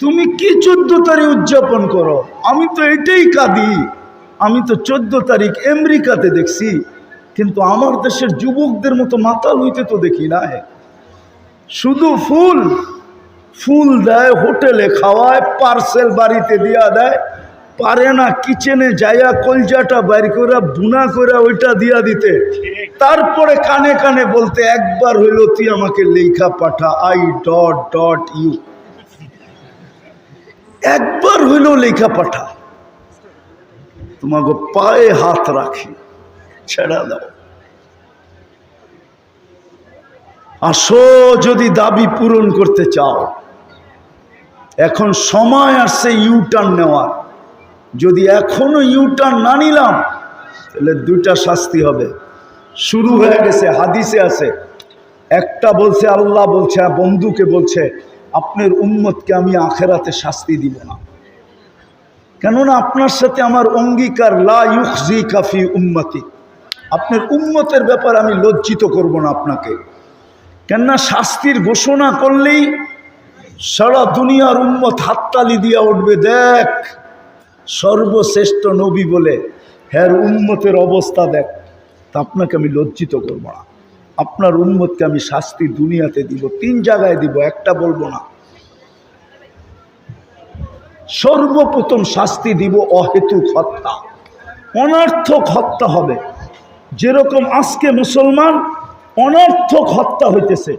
তুমি কি চোদ্দ তারিখ উদযাপন করো? আমি তো এটাই কাঁদি। আমি তো চোদ্দ তারিখ আমেরিকাতে দেখছি, কিন্তু আমার দেশের যুবকদের মতো মাতাল হইতে তো দেখি না শুধু ফুল ফুল দেয়, হোটেলে খাওয়ায়, পার্সেল বাড়িতে দিয়া দেয়, পারে না কিচেনে যাইয়া কলজাটা বাইর করে বুনা করে ওইটা দিয়া দিতে। তারপরে কানে কানে বলতে, একবার হইল তুই আমাকে লেখা পাঠা, আই ডট ডট ইউ। একবার হইল লেখা পাঠা। তোমাকে পায়ে হাত রাখি, ছেড়া দাও। আসো যদি দাবি পূরণ করতে চাও, এখন সময় আসছে ইউটার্ন নেওয়ার। যদি এখনও ইউটার্ন না নিলাম, তাহলে দুইটা শাস্তি হবে। শুরু হয়ে গেছে, হাদিসে আছে, একটা বলছে, আল্লাহ বলছে, বন্ধুকে বলছে আপনার উম্মতকে আমি আখেরাতে শাস্তি দিব না। কেননা আপনার সাথে আমার অঙ্গীকার, লা ইউখজি কাফি উম্মতি। আপনার উম্মতের ব্যাপার আমি লজ্জিত করব না আপনাকে। কেননা শাস্তির ঘোষণা করলেই সারা দুনিয়ার উম্মত হাততালি দিয়া উঠবে, দেখ, সর্বশ্রেষ্ঠ নবী বলে, হ্যার উম্মতের অবস্থা দেখ। তা আপনাকে আমি লজ্জিত করব না। আপনার উম্মতকে আমি শাস্তি দুনিয়াতে দিব, তিন জায়গায় দিব, একটা বলব না। সর্বপ্রথম শাস্তি দিব অহেতুক হত্যা। অনার্থক হত্যা হবে। যেরকম আজকে মুসলমান অনার্থক হত্যা হইতেছে।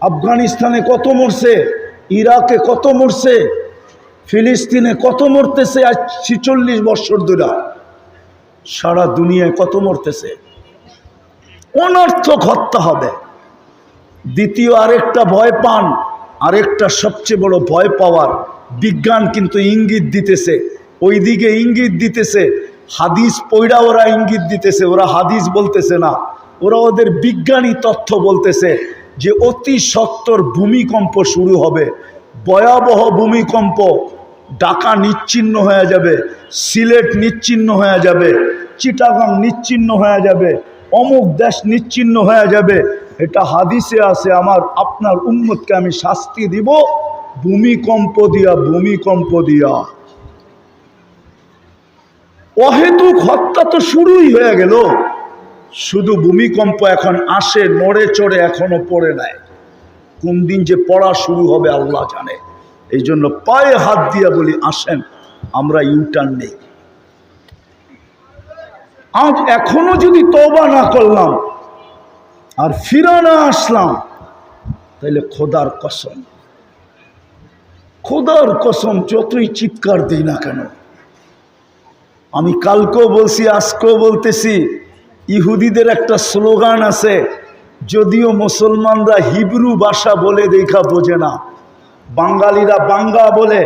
আফগানিস্তানে কত মরছে, ইরাকে কত মরছে, ফিলিস্তিনে কত মরতেছে আজ ছিচল্লিশ বছর ধরে। সারা দুনিয়ায় কত মরতেছে? অনর্থক হত্যা হবে। দ্বিতীয় আরেকটা ভয় পান, আরেকটা সবচেয়ে বড় ভয় পাওয়ার। বিজ্ঞান কিন্তু ইঙ্গিত দিতেছে ওই দিকে ইঙ্গিত দিতেছে, হাদিস পৈরা ওরা ইঙ্গিত দিতেছে, ওরা হাদিস বলতেছে না। ওরা ওদের বিজ্ঞানী তথ্য বলতেছে যে অতি সত্তর ভূমিকম্প শুরু হবে। ভয়াবহ ভূমিকম্প, ঢাকা নিচ্ছিন্ন হয়ে যাবে, সিলেট নিচ্ছিন্ন হয়ে যাবে, চিটাগাং নিচ্ছিন্ন হয়ে যাবে অমুক দেশ নিচ্ছিন্ন হয়ে যাবে। এটা হাদিসে আছে, আমার আপনার উন্মতকে আমি শাস্তি দিব, ভূমিকম্প দিয়া ভূমিকম্প দিয়া। অহেতুক হত্যা তো শুরুই হয়ে গেল। শুধু ভূমিকম্প এখন আসে, নড়ে চড়ে এখনও পড়ে নাই। কোন দিন যে পড়া শুরু হবে, আল্লাহ জানে। এই জন্য পায়ে হাত দিয়া বলি, আসেন, আমরা ইউটার্ন নেই। আজ এখনও যদি তবা না করলাম আর ফিরা না আসলাম তাহলে খোদার কসম। খোদার কসম যতই চিৎকার দিই না কেন, আমি কালকেও বলছি, আজকেও বলতেছি, ইহুদিদের একটা স্লোগান আছে, যদিও মুসলমানরা হিব্রু ভাষা বলে দেখা বোঝে না, বাঙালিরা বাঙ্গা বলে,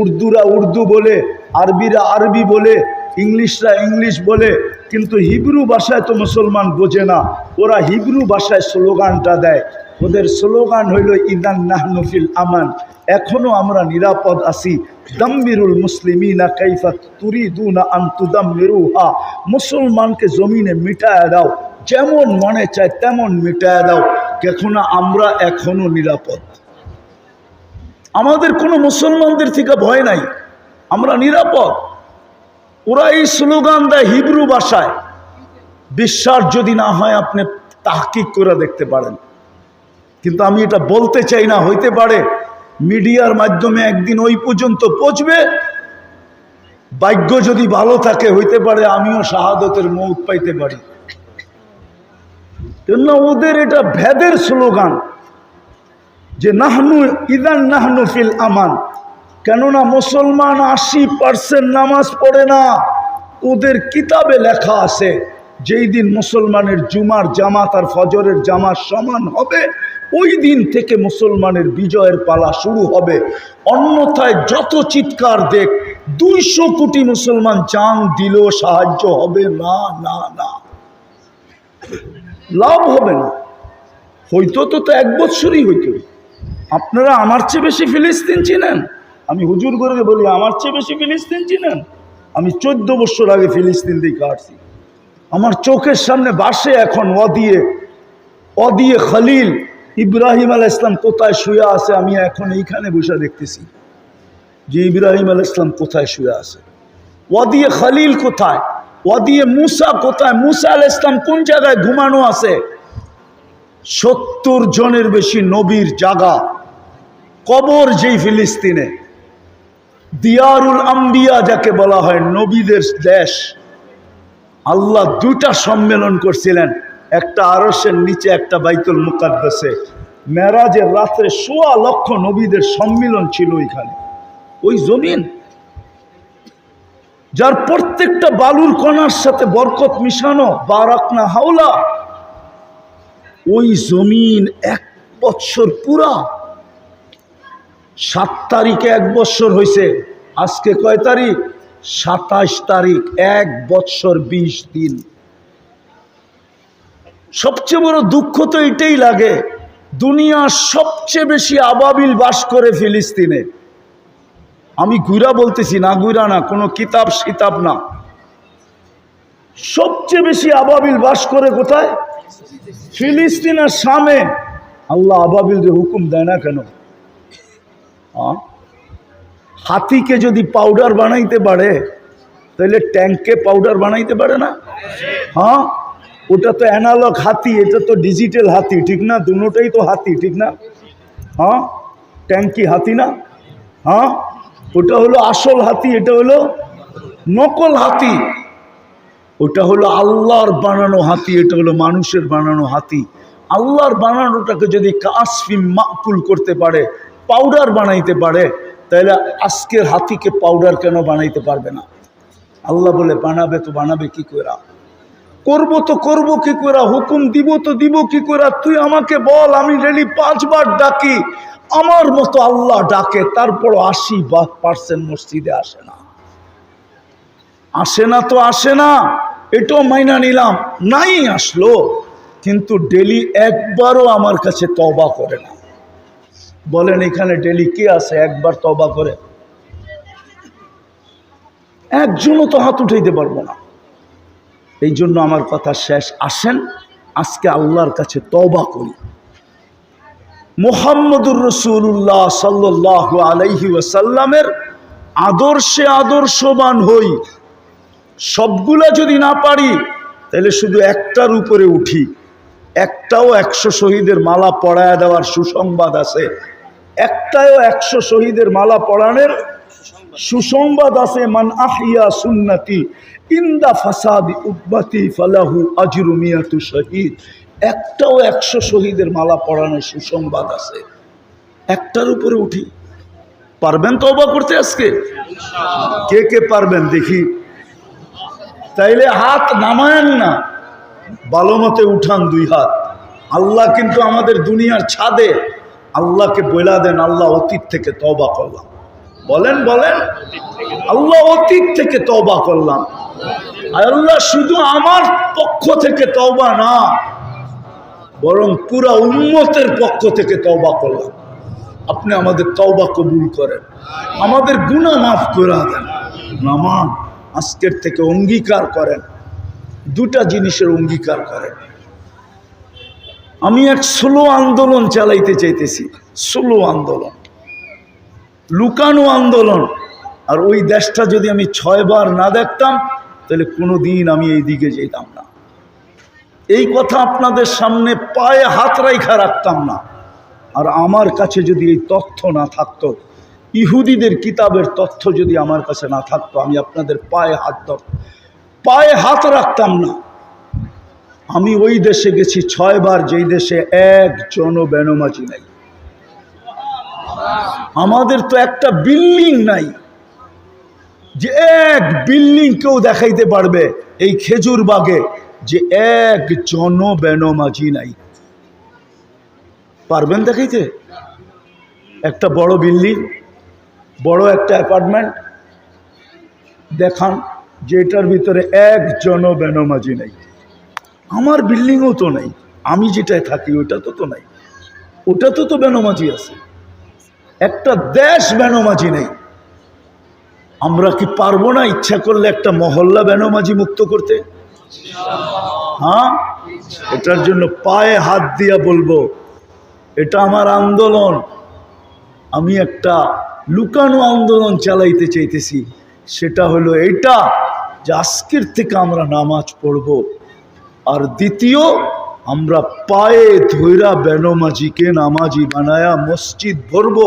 উর্দুরা উর্দু বলে, আরবিরা আরবি বলে ইংলিশরা ইংলিশ বলে, কিন্তু হিব্রু ভাষায় তো মুসলমান বোঝে না। ওরা হিব্রু ভাষায় স্লোগানটা দেয়। ওদের স্লোগান হইল, ইদান নাহনুফিল আমান। এখনও আমরা নিরাপদ আছি। দাম্মিরুল মুসলিমিনা কাইফা তুরিদুনা আন্তুদাম্মিরুহা মুসলমানকে জমিনে মিটায় দাও। যেমন মনে চায় তেমন মিটায় দাও। কেননা আমরা এখনও নিরাপদ। আমাদের কোনো মুসলমানদের থেকে ভয় নাই। আমরা নিরাপদ। ওরা এই স্লোগান দেয় হিব্রু ভাষায়। বিশ্বাস যদি না হয়, আপনি তাহকিক করে দেখতে পারেন। কিন্তু আমি এটা বলতে চাই না, হইতে পারে মিডিয়ার মাধ্যমে একদিন ওই পর্যন্ত পৌঁছবে। ভাগ্য যদি ভালো থাকে, হইতে পারে আমিও শাহাদতের মৌত পাইতে পারি। কেননা ওদের এটা ভেদের স্লোগান যে নাহনু ইদান নাহনু ফিল আমান। কেননা মুসলমান আশি পার্সেন্ট নামাজ পড়ে না। ওদের কিতাবে লেখা আছে, যেই দিন মুসলমানের জুমার জামাত আর ফজরের জামাত সমান হবে, ওই দিন থেকে মুসলমানের বিজয়ের পালা শুরু হবে। অন্যথায় যত চিৎকার দেখ, দুইশো কোটি মুসলমান জান দিল সাহায্য হবে না না না। লাভ হবে না। হইতো তো তো এক বৎসরই হইতো। আপনারা আমার চেয়ে বেশি ফিলিস্তিন চিনেন? আমি হুজুর করে বলি, আমার চেয়ে বেশি ফিলিস্তিন চিনেন? আমি চোদ্দ বছর আগে ফিলিস্তিন দিকে আসছি আমার চোখের সামনে বাসে এখন অদিয়ে অদিয়ে খালিল ইব্রাহিম আল ইসলাম কোথায় শুয়ে আছে আমি এখন এইখানে বসে দেখতেছি। যে ইব্রাহিম আল ইসলাম কোথায় শুয়ে আছে? ওয়াদিয়ে খালিল কোথায়? ওয়াদিয়ে মুসা কোথায়? মুসা আল ইসলাম কোন জায়গায় ঘুমানো আছে? সত্তর জনের বেশি নবীর জাগা, কবর যেই ফিলিস্তিনে। দিয়ারুল আম্বিয়া যাকে বলা হয়, নবীদের দেশ। আল্লাহ দুটা সম্মেলন করছিলেন। একটা আরসের নিচে, একটা বাইতুল মুকাদ্দাসে। মেরাজের রাত্রে সোয়া লক্ষ নবীদের সম্মিলন ছিল ওইখানে। ওই জমিন, যার প্রত্যেকটা বালুর কণার সাথে বরকত মিশানো বারাকনা হাওলা, ওই জমিন এক বৎসর পুরা সাত তারিখে এক বৎসর হয়েছে আজকে কয় তারিখ? সাতাশ তারিখ, এক বৎসর বিশ দিন। সবচেয়ে বড় দুঃখ তো এটাই লাগে, দুনিয়ার সবচেয়ে বেশি আবাবিল বাস করে ফিলিস্তিনে। আমি গুইরা বলতেছি, না গুইরা না, কোনো কিতাব সিতাব না। সবচেয়ে বেশি আবাবিল বাস করে কোথায়? ফিলিস্তিনের সামে আল্লাহ আবাবিল যে হুকুম দেয় না কেন? হাতিকে যদি পাউডার বানাইতে পারে তাহলে ট্যাঙ্কে পাউডার বানাইতে পারে না? হ্যাঁ? ওটা তো অ্যানালগ হাতি, এটা তো ডিজিটাল হাতি, ঠিক না? দুটোটাই তো হাতি, ঠিক না? হ্যাঁ? ট্যাঙ্কি হাতি না? হ্যাঁ? ওটা হলো আসল হাতি, এটা হলো নকল হাতি। ওটা হলো আল্লাহর বানানো হাতি, এটা হলো মানুষের বানানো হাতি। আল্লাহর বানানোটাকে যদি কাশফি মাকুল করতে পারে পাউডার বানাইতে পারে তাহলে আজকের হাতিকে পাউডার কেন বানাইতে পারবে না? আল্লাহ বলে, বানাবে তো বানাবে, কি করে করব তো করব, কি করে হুকুম দিব তো দিব, কি করে তুই আমাকে বল, আমি রেলি পাঁচবার ডাকি। আমার মতো আল্লাহ ডাকে তারপর আশি পার্সেন্ট মসজিদে আসে না। আসে না তো আসে না, এটাও মাইনা নিলাম। নাই আসলো, কিন্তু ডেলি একবারও আমার কাছে তবা করে না। বলেন এখানে ডেলি কে আছে? একবার তবা করে। একজনও তো হাত উঠাইতে পারব না। এই জন্য আমার কথা শেষ। আসেন, আজকে আল্লাহর কাছে তবা করি। মোহাম্মদুর রসুল্লাহ সাল্লাহ আলাইহি ওয়াসাল্লামের আদর্শে আদর্শবান হই। সবগুলা যদি না পারি, তাহলে শুধু একটার উপরে উঠি। একটাও একশো শহীদের মালা পড়ায় দেওয়ার সুসংবাদ আছে। একটাও একশো শহীদের মালা পড়ানোর সুসংবাদ আছে, মান আহিয়া সুন্নতি, ইন্দা ফাসাদি উব্বাতি ফালাহু আজরুমিয়াতু শহীদ। একটাও একশো শহীদের মালা পড়ানোর সুসংবাদ আছে। একটার উপরে উঠি। পারবেন তো অবাক করতে আজকে? কে কে পারবেন দেখি। তাইলে হাত নামায়েন না মতে উঠান দুই হাত। আল্লাহ কিন্তু আমাদের দুনিয়ার ছাদে আল্লাহকে বইলা দেন, আল্লাহ অতীত থেকে তবা করলাম। বলেন বলেন, আল্লাহ অতীত থেকে তবা করলাম। আল্লাহ শুধু আমার পক্ষ থেকে তবা না, বরং পুরা উন্মতের পক্ষ থেকে তবা করলাম। আপনি আমাদের তওবা কবুল করেন, আমাদের গুণা মাফ করে দেন। নামান আজকের থেকে অঙ্গীকার করেন, দুটা জিনিসের অঙ্গীকার করেন। আমি এক স্লো আন্দোলন চালাইতে চাইতেছি, স্লো আন্দোলন। লুকানো আন্দোলন। আর ওই দেশটা যদি আমি ছয়বার না দেখতাম, তাহলে কোনো দিন আমি এই দিকে যেতাম না। এই কথা আপনাদের সামনে পায়ে হাত রাইখা রাখতাম না। আর আমার কাছে যদি এই তথ্য না থাকতো, ইহুদিদের কিতাবের তথ্য যদি আমার কাছে না থাকতো, আমি আপনাদের পায়ে হাত ধর পায়ে হাত রাখতাম না। আমি ওই দেশে গেছি ছয়বার, যেই দেশে একজনও বেনমাজি নাই। আমাদের তো একটা বিল্ডিং নাই। যে এক বিল্ডিং কেউ দেখাইতে পারবে এই খেজুর বাগে যে এক জন বেনমাজি নাই। পারবেন দেখাইতে? একটা বড় বিল্ডিং, বড় একটা অ্যাপার্টমেন্ট। দেখান যে এটার ভিতরে একজনও বেনমাজি নেই। আমার বিল্ডিংও তো নেই। আমি যেটায় থাকি ওটা তো তো নাই। ওটা তো তো আছে। একটা দেশ বেনমাজি নেই। আমরা কি পারব না ইচ্ছা করলে একটা মহল্লা বেনমাজি মুক্ত করতে? হ্যাঁ? এটার জন্য পায়ে হাত দিয়া বলব, এটা আমার আন্দোলন। আমি একটা লুকানো আন্দোলন চালাইতে চাইতেছি। সেটা হলো এটা যে আজকের থেকে আমরা নামাজ পড়ব। আর দ্বিতীয়, আমরা পায়ে ধৈরা বেনমাজিকে নামাজি বানায়া মসজিদ ভরব।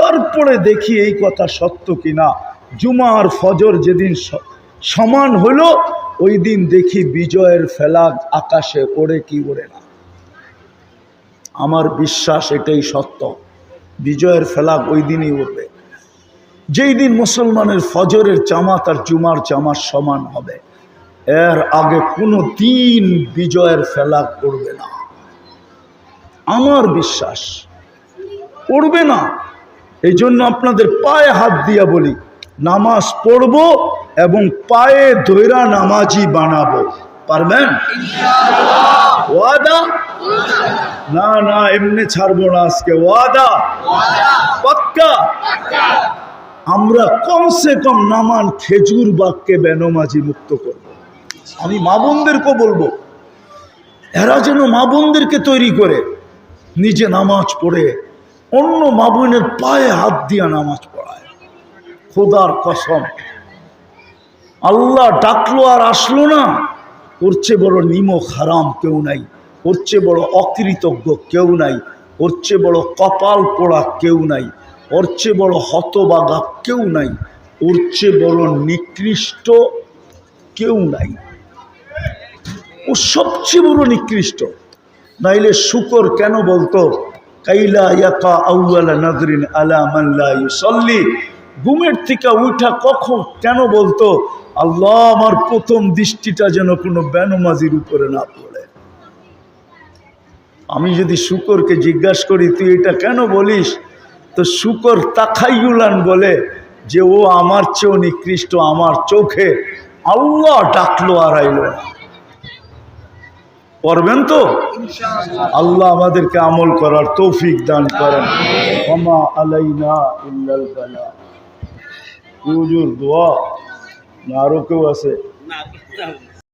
তারপরে দেখি এই কথা সত্য কিনা। জুমা আর ফজর যেদিন সমান হলো, ওই দিন দেখি বিজয়ের ফেলাগ আকাশে ওড়ে কি ওড়ে না। আমার বিশ্বাস এটাই সত্য। বিজয়ের ফেলাগ ওই দিনই উঠবে যেই দিন মুসলমানের ফজরের জামাত আর জুমার জামাত সমান হবে। এর আগে কোনো দিন বিজয়ের ফেলাগ করবে না। আমার বিশ্বাস করবে না। এই জন্য আপনাদের পায়ে হাত দিয়া বলি নামাজ পড়ব এবং পায়ে ধৈরা নামাজি বানাবো। পারবেন? ওয়াদা? না না এমনি ছাড়বো না আজকে। ওয়াদা? পাক্কা। আমরা কমসে কম নামান খেজুর বাক্যে বেনমাজি মুক্ত করব। আমি মা বোনদেরকেও বলব, এরা যেন মা বোনদেরকে তৈরি করে, নিজে নামাজ পড়ে, অন্য মা বোনের পায়ে হাত দিয়া নামাজ পড়ায়। খোদার কসম, আল্লাহ ডাকলো আর আসলো না, ওর চেয়ে বড় নিমক হারাম কেউ নাই, ওর চেয়ে বড় অকৃতজ্ঞ কেউ নাই, ওর চেয়ে বড় কপাল পোড়া কেউ নাই, ওর চেয়ে বড় হতবাগা কেউ নাই, ওর চেয়ে বড় নিকৃষ্ট কেউ নাই। সবচেয়ে বড় নিকৃষ্ট। নাইলে শুকর কেন বলতো? কাইলা ইয়াকা আউয়ালা নদরিন আলা মাল্লা ইউসাল্লি। ঘুমের থেকে উঠা কখন কেন বলতো? আল্লাহ আমার প্রথম দৃষ্টিটা যেন কোনো বেনমাজির উপরে না পড়ে। আমি যদি শুকরকে জিজ্ঞাসা করি, তুই এটা কেন বলিস? তো শুকর তাকাইউলান বলে যে, ও আমার চেয়েও নিকৃষ্ট আমার চোখে। আল্লাহ ডাকলো আর আইলো না। করবেন তো? আল্লাহ আমাদেরকে আমল করার তৌফিক দান করেন। ক্ষমা আলাইনা ইল্লাল বালা। দোয়া। না আরও কেউ আছে?